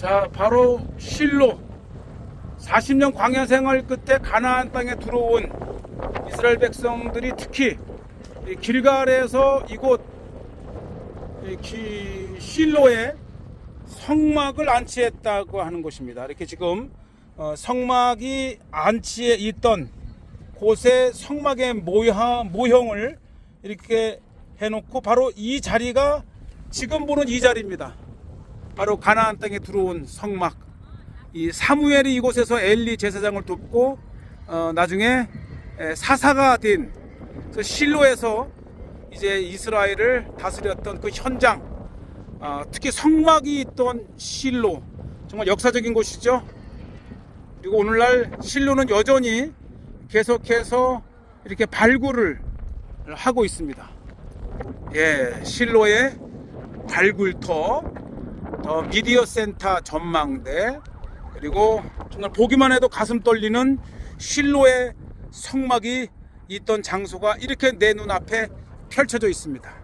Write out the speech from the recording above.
자, 바로 실로 40년 광야 생활 끝에 가나안 땅에 들어온 이스라엘 백성들이 특히 이 길갈에서 이곳 실로에 성막을 안치했다고 하는 곳입니다. 이렇게 지금 어, 성막이 안치해 있던 곳에 성막의 모형, 모형을 이렇게 해놓고 바로 이 자리가 지금 보는 이 자리입니다. 바로 가나안 땅에 들어온 성막. 이 사무엘이 이곳에서 엘리 제사장을 돕고 어, 나중에 에, 사사가 된그 실로에서 이제 이스라엘을 다스렸던 그 현장, 아, 특히 성막이 있던 실로 정말 역사적인 곳이죠. 그리고 오늘날 실로는 여전히 계속해서 이렇게 발굴을 하고 있습니다. 예, 실로의 발굴터, 더 미디어 센터 전망대, 그리고 정말 보기만 해도 가슴 떨리는 실로의 성막이 있던 장소가 이렇게 내 눈앞에 펼쳐져 있습니다.